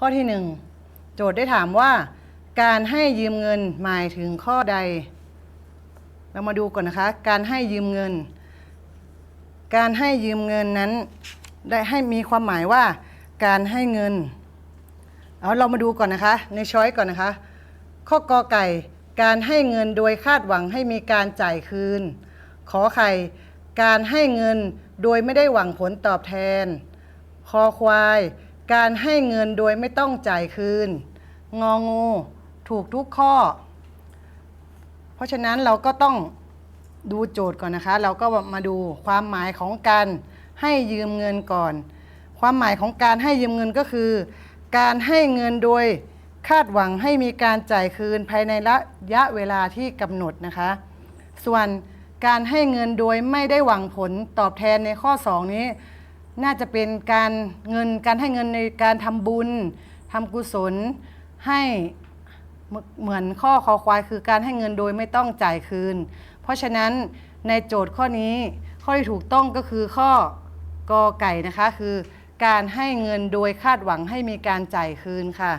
ข้อที่หนึ่งโจทย์ได้ถามว่า การให้ยืมเงินหมายถึงข้อใด เรามาดูก่อนนะคะ การให้ยืมเงิน การให้ยืมเงินนั้น ได้ให้มีความหมายว่า การให้เงินเอาเรามาดูก่อนนะคะ ในช้อยก่อนนะคะ ข้อกอไก่ การให้เงินโดยคาดหวังให้มีการจ่ายคืน ขอไข่ การให้เงินโดยไม่ได้หวังผลตอบแทน คอควาย การให้เงินโดยไม่ต้องจ่ายคืน งองูถูกทุกข้อ เพราะฉะนั้นเราก็ต้องดูโจทย์ก่อนนะคะ เราก็มาดูความหมายของการให้ยืมเงินก่อน ความหมายของการให้ยืมเงินก็คือ การให้เงินโดยคาดหวังให้มีการจ่ายคืนภายในระยะเวลาที่กำหนดนะคะ ส่วนการให้เงินโดยไม่ได้หวังผลตอบแทนในข้อ 2 นี้ น่าจะเป็นการเงินการให้เงินในการทำบุญทำกุศลให้เหมืเหมือนข้อคอควายคือการให้เงินโดยไม่ต้องจ่ายคืน เพราะฉะนั้นในโจทย์ข้อนี้ข้อที่ถูกต้องก็คือข้อกอไก่นะคะคือ การให้เงินโดยคาดหวังให้มีการจ่ายคืนค่ะ